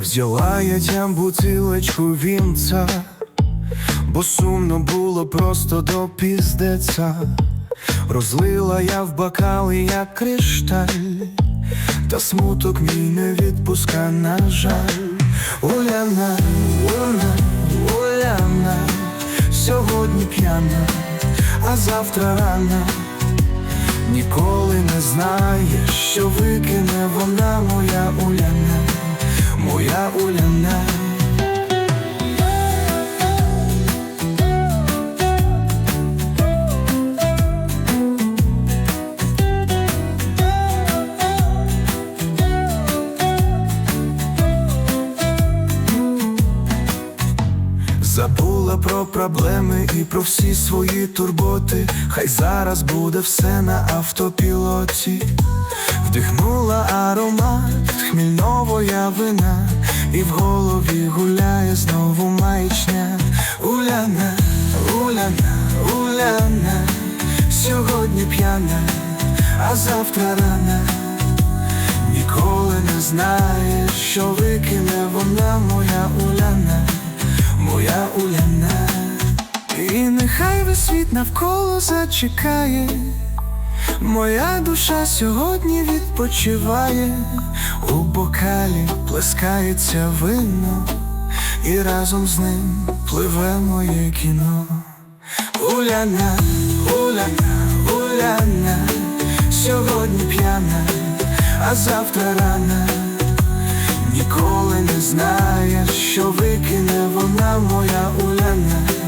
Взяла я тям бутилочку вінца, бо сумно було просто до піздеця. Розлила я в бокали, як кришталь, та смуток мій не відпуска, на жаль. Уляна, Уляна, Уляна, сьогодні п'яна, а завтра рана. Ніколи не знаєш, що викине вона моя Уляна. Забула про проблеми і про всі свої турботи. Хай зараз буде все на автопілоті. Вдихнула аромат хмільного вина, і в голові гуляє знову маячня. Уляна, Уляна, Уляна, сьогодні п'яна, а завтра рана. Ніколи не знаєш, що викине вона моя Уляна, моя Уляна. І нехай весь світ навколо зачекає. Моя душа сьогодні відпочиває, у бокалі плескається вино, і разом з ним пливе моє кіно. Уляна, Уляна, Уляна, сьогодні п'яна, а завтра рана. Ніколи не знаєш, що викине вона моя Уляна.